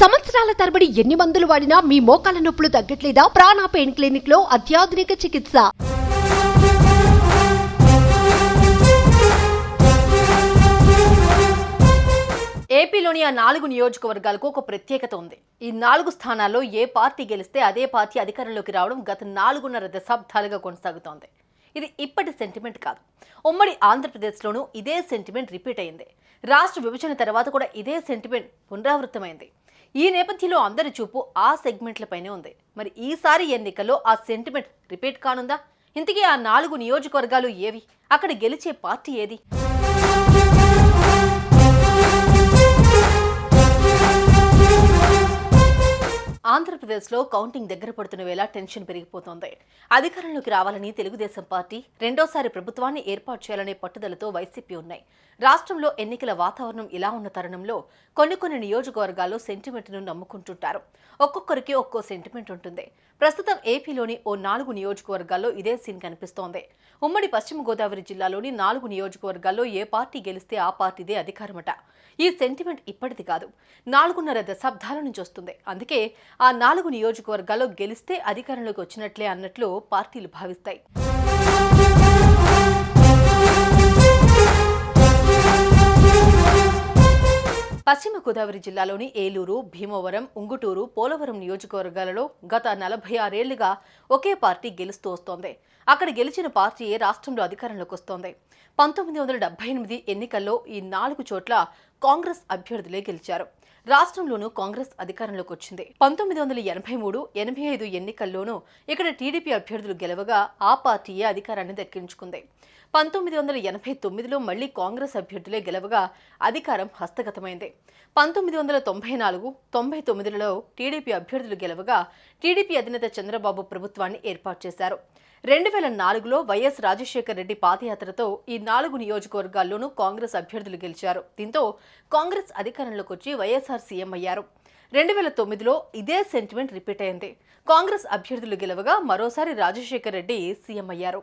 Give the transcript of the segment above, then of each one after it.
సంవత్సరాల తరబడి ఎన్ని మందులు వాడినా మీ మోకాల నొప్పులు తగ్గట్లేదా? ప్రాణ పెయిన్ క్లినిక్లో అత్యాధునిక చికిత్స. ఏపీలోని ఆ నాలుగు నియోజకవర్గాలకు ఒక ప్రత్యేకత ఉంది. ఈ నాలుగు స్థానాల్లో ఏ పార్టీ గెలిస్తే అదే పార్టీ అధికారంలోకి రావడం గత నాలుగున్నర దశాబ్దాలుగా కొనసాగుతోంది. ఇది ఇప్పటి సెంటిమెంట్ కాదు. ఉమ్మడి ఆంధ్రప్రదేశ్లోనూ ఇదే సెంటిమెంట్ రిపీట్ అయింది. రాష్ట్ర విభజన తర్వాత కూడా ఇదే సెంటిమెంట్ పునరావృతమైంది. ఈ నేపథ్యంలో అందరి చూపు ఆ సెగ్మెంట్లపైనే ఉంది. మరి ఈసారి ఎన్నికల్లో ఆ సెంటిమెంట్ రిపీట్ కానుందా? ఇంతకీ ఆ నాలుగు నియోజకవర్గాలు ఏవి? అక్కడ గెలిచే పార్టీ ఏది? ఆంధ్రప్రదేశ్లో కౌంటింగ్ దగ్గర పడుతున్న వేళ టెన్షన్ పెరిగిపోతోంది. అధికారంలోకి రావాలని తెలుగుదేశం పార్టీ రెండోసారి ప్రభుత్వాన్ని ఏర్పాటు చేయాలనే పట్టుదలతో వైసీపీ ఉన్నాయి. రాష్ట్రంలో ఎన్నికల వాతావరణం ఇలా ఉన్న తరుణంలో కొన్ని కొన్ని నియోజకవర్గాల్లో సెంటిమెంట్ను నమ్ముకుంటుంటారు. ఒక్కొక్కరికి ఒక్కో సెంటిమెంట్ ఉంటుంది. ప్రస్తుతం ఏపీలోని ఓ నాలుగు నియోజకవర్గాల్లో ఇదే సీన్ కనిపిస్తోంది. ఉమ్మడి పశ్చిమ గోదావరి జిల్లాలోని నాలుగు నియోజకవర్గాల్లో ఏ పార్టీ గెలిస్తే ఆ పార్టీదే అధికారమట. ఈ సెంటిమెంట్ ఇప్పటిది కాదు. నాలుగున్నర దశాబ్దాల నుంచి వస్తుంది. అందుకే ఆ ఆ నాలుగు నియోజకవర్గాల్లో గెలిస్తే అధికారంలోకి వచ్చినట్లే అన్నట్లు పార్టీలు భావిస్తాయి. పశ్చిమ గోదావరి జిల్లాలోని ఏలూరు భీమవరం ఉంగుటూరు పోలవరం నియోజకవర్గాలలో గత నలభై ఆరేళ్ళుగా ఒకే పార్టీ గెలుస్తూ వస్తోంది. అక్కడ గెలిచిన పార్టీయే రాష్ట్రంలో అధికారంలోకి వస్తోంది? పంతొమ్మిది వందల డెబ్బై ఎనిమిది ఎన్నికల్లో ఈ నాలుగు చోట్ల కాంగ్రెస్ అభ్యర్థులే గెలిచారు. రాష్ట్రంలోనూ కాంగ్రెస్ అధికారంలోకి వచ్చింది. పంతొమ్మిది వందల ఎనభై మూడు ఎనభై ఐదు ఎన్నికల్లోనూ ఇక్కడ టీడీపీ అభ్యర్థులు గెలవగా ఆ పార్టీయే అధికారాన్ని దక్కించుకుంది. పంతొమ్మిది వందల ఎనభై తొమ్మిదిలో మళ్ళీ కాంగ్రెస్ అభ్యర్థులే గెలవగా అధికారం హస్తగతమైంది. పంతొమ్మిది వందల తొంభై నాలుగు తొంభై తొమ్మిదిలో టీడీపీ అభ్యర్థులు గెలవగా టీడీపీ అధినేత చంద్రబాబు ప్రభుత్వాన్ని ఏర్పాటు చేశారు. రెండు వేల నాలుగులో వైఎస్ రాజశేఖర రెడ్డి పాదయాత్రతో ఈ నాలుగు నియోజకవర్గాల్లోనూ కాంగ్రెస్ అభ్యర్థులు గెలిచారు. దీంతో కాంగ్రెస్ అధికారంలోకి వచ్చి వైఎస్ఆర్ సీఎం అయ్యారు. రెండు వేల తొమ్మిదిలో ఇదే సెంటిమెంట్ రిపీట్ అయింది. కాంగ్రెస్ అభ్యర్థులు గెలవగా మరోసారి రాజశేఖర రెడ్డి సీఎం అయ్యారు.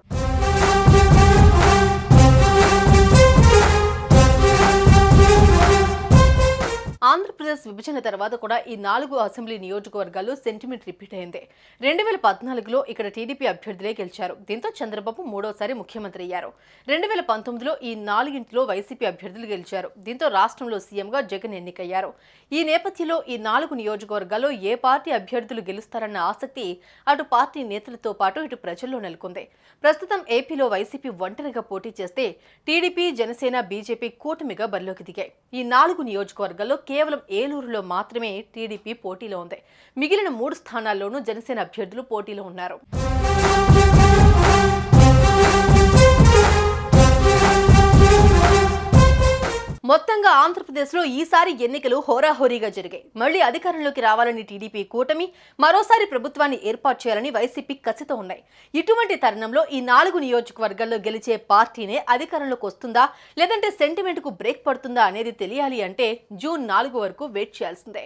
విభజన తర్వాత కూడా ఈ నాలుగు అసెంబ్లీ నియోజకవర్గాల్లో సెంటిమెంట్ రిపీట్ అయింది. రెండు వేల పద్నాలుగులో ఇక్కడ టీడీపీ అభ్యర్థులే గెలిచారు. దీంతో చంద్రబాబు మూడోసారి ముఖ్యమంత్రి అయ్యారు. రెండు వేల పంతొమ్మిదిలో ఈ నాలుగింటిలో వైసీపీ అభ్యర్థులు గెలిచారు. దీంతో రాష్ట్రంలో సీఎంగా జగన్ ఎన్నికయ్యారు. ఈ నేపథ్యంలో ఈ నాలుగు నియోజకవర్గాల్లో ఏ పార్టీ అభ్యర్థులు గెలుస్తారన్న ఆసక్తి అటు పార్టీ నేతలతో పాటు ఇటు ప్రజల్లో నెలకొంది. ప్రస్తుతం ఏపీలో వైసీపీ ఒంటరిగా పోటీ చేస్తే టీడీపీ జనసేన బీజేపీ కూటమిగా బరిలోకి దిగాయి. ఈ నాలుగు నియోజకవర్గాల్లో కేవలం ఏలూరులో మాత్రమే టీడీపీ పోటీలో ఉంది. మిగిలిన మూడు స్థానాల్లోనూ జనసేన అభ్యర్థులు పోటీలో ఉన్నారు. మొత్తంగా ఆంధ్రప్రదేశ్లో ఈసారి ఎన్నికలు హోరాహోరీగా జరిగాయి. మళ్ళీ అధికారంలోకి రావాలని టీడీపీ కూటమి మరోసారి ప్రభుత్వాన్ని ఏర్పాటు చేయాలని వైసీపీ కసితో ఉన్నాయి. ఇటువంటి తరుణంలో ఈ నాలుగు నియోజకవర్గాల్లో గెలిచే పార్టీనే అధికారంలోకి వస్తుందా? లేదంటే సెంటిమెంట్కు బ్రేక్ పడుతుందా అనేది తెలియాలి అంటే జూన్ నాలుగు వరకు వెయిట్ చేయాల్సిందే.